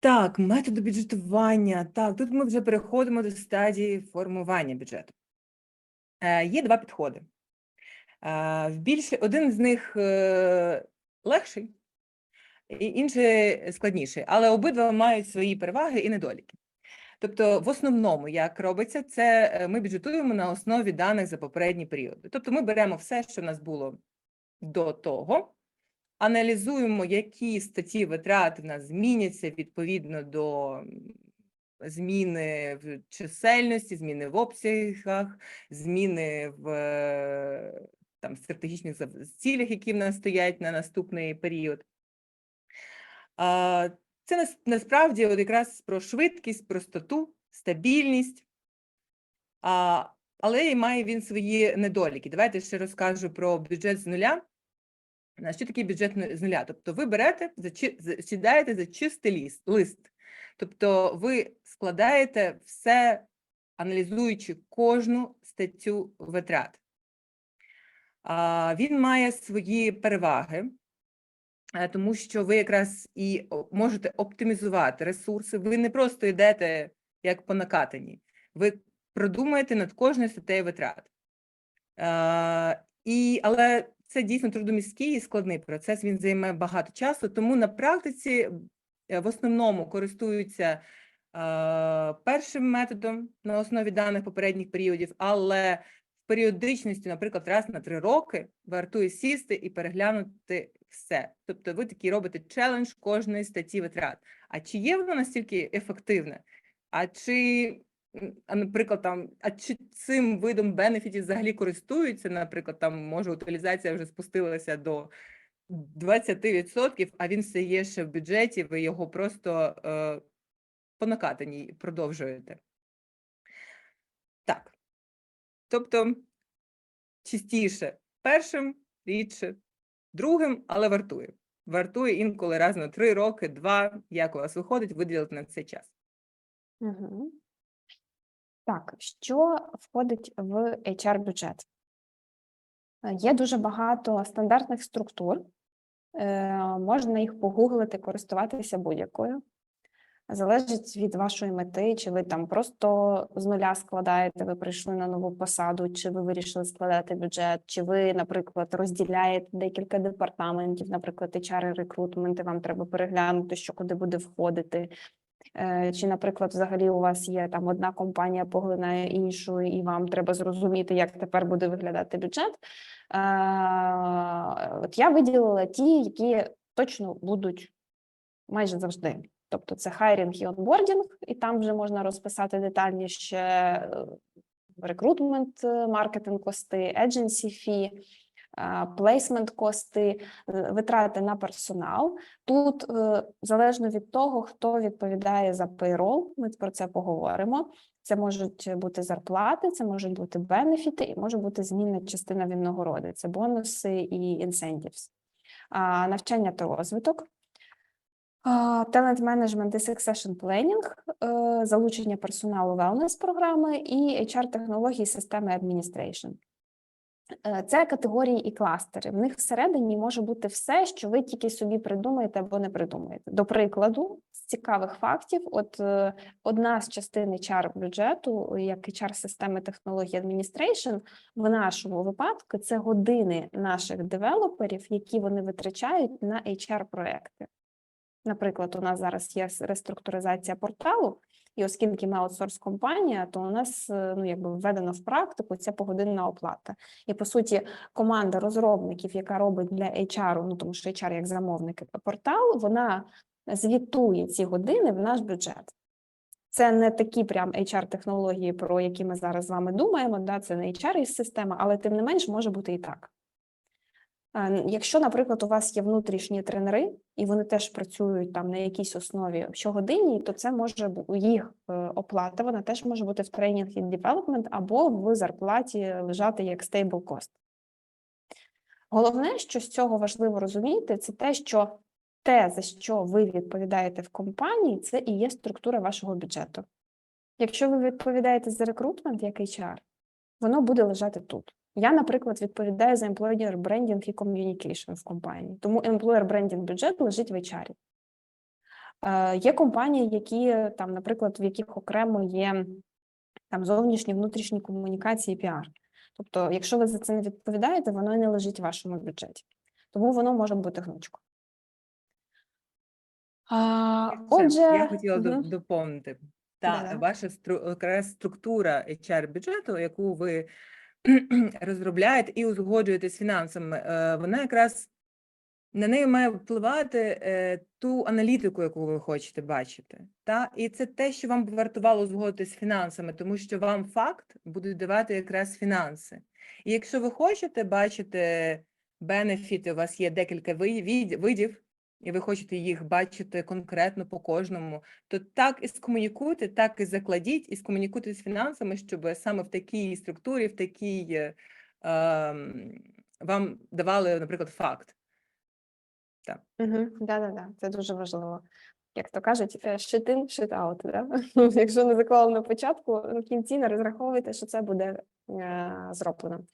Так, методи бюджетування. Так, тут ми вже переходимо до стадії формування бюджету. Е, є два підходи. Е, більше, один з них е, легший, і інший складніший, але обидва мають свої переваги і недоліки. Тобто, в основному, як робиться, це е, ми бюджетуємо на основі даних за попередні періоди. Тобто, ми беремо все, що в нас було до того, аналізуємо, які статті витрат в нас зміняться відповідно до зміни в чисельності, зміни в обсягах, зміни в е, там, стратегічних цілях, які в нас стоять на наступний період. Це насправді от якраз про швидкість, простоту, стабільність. Але має він свої недоліки. Давайте ще розкажу про бюджет з нуля. А Що таке з нуля? Тобто ви берете, сідаєте за чистий лист. Тобто ви складаєте все, аналізуючи кожну статтю витрат. Він має свої переваги, е, тому що ви якраз і можете оптимізувати ресурси. Ви не просто йдете як по накатанні, ви продумаєте над кожною статтею витрат. Е, і, але це дійсно трудоміський і складний процес, він займе багато часу, тому на практиці е, в основному користуються е, першим методом на основі даних попередніх періодів, але в періодичності, наприклад, раз на три роки вартує сісти і переглянути все. Тобто ви такий робите челендж кожної статті витрат. А чи є воно настільки ефективне? А чи А, наприклад, там, а чи цим видом бенефітів взагалі користуються? Наприклад, там може утилізація вже спустилася до 20%, а він все є ще в бюджеті, ви його просто е, по накатаній продовжуєте. Так. Тобто частіше першим, рідше другим, але вартує. Вартує інколи раз на три роки, два, як у вас виходить, виділити на це час. Угу. Так, що входить в HR-бюджет? Е, Є дуже багато стандартних структур, е, можна їх погуглити, користуватися будь-якою. Залежить від вашої мети, чи ви там просто з нуля складаєте, ви прийшли на нову посаду, чи ви вирішили складати бюджет, чи ви, наприклад, розділяєте декілька департаментів, наприклад, HR і рекрутмент, і вам треба переглянути, що куди буде входити. Е, Чи, наприклад, взагалі у вас є там одна компанія поглинає іншу, і вам треба зрозуміти, як тепер буде виглядати бюджет. Е, От я виділила ті, які точно будуть майже завжди. Тобто це хайрінг і онбордінг, і там вже можна розписати детальніше е, рекрутмент, маркетинг кости, едженсі фі, плейсмент кости, е, витрати на персонал. Тут е, залежно від того, хто відповідає за payroll, ми про це поговоримо. Це можуть бути зарплати, це можуть бути бенефіти, і може бути змінна частина винагороди. Це бонуси і. А, навчання та розвиток. Талент менеджмент і succession planning, е, залучення персоналу wellness програми і HR технології системи administration. Е, Це категорії і кластери. В них всередині може бути все, що ви тільки собі придумаєте або не придумаєте. До прикладу, з цікавих фактів, от е, одна з частин HR бюджету, як HR системи технології administration, в нашому випадку це години наших девелоперів, які вони витрачають на HR проекти. Наприклад, у нас зараз є реструктуризація порталу, і оскільки ми аутсорс компанія, то у нас е, ну якби введено в практику ця погодинна оплата. І по суті, команда розробників, яка робить для HR, ну тому що HR як замовник портал, вона звітує ці години в наш бюджет. Це не такі прям HR-технології, про які ми зараз з вами думаємо. Да, це не HR система, але тим не менш може бути і так. Е, Якщо, наприклад, у вас є внутрішні тренери, і вони теж працюють там на якійсь основі щогодинній, то це може їх е, оплата, вона теж може бути в тренінг і девелопмент або в зарплаті лежати як stable cost. Головне, що з цього важливо розуміти, це те, що те, за що ви відповідаєте в компанії, це і є структура вашого бюджету. Якщо ви відповідаєте за рекрутмент як HR, воно буде лежати тут. Я, наприклад, відповідаю за employer branding і communication в компанії, тому employer branding бюджет лежить в HR. Е, Є компанії, які там, наприклад, в яких окремо є там зовнішні внутрішні комунікації, піар. Тобто, якщо ви за це не відповідаєте, воно і не лежить в вашому бюджеті. Тому воно може бути гнучко. А, отже, я хотіла мгм. доповнити. Та Да-да. ваша стру, структура HR бюджету, яку ви розробляєте і узгоджуєте з фінансами, е, вона якраз на неї має впливати е, ту аналітику, яку ви хочете бачити. Та? І це те, що вам вартувало узгодити з фінансами, тому що вам факт будуть давати якраз фінанси. І якщо ви хочете бачити бенефіти, у вас є декілька ви- видів, і ви хочете їх бачити конкретно по кожному, то так і скомунікуйте, так і закладіть, і скомунікуйте з фінансами, щоб саме в такій структурі, в такій е, ем, вам давали, наприклад, факт. Угу, да, да, да, це дуже важливо. Як то кажуть, е, shit in, shit out, да? Якщо не заклали на початку, в кінці не розраховуйте, що це буде е, зроблено.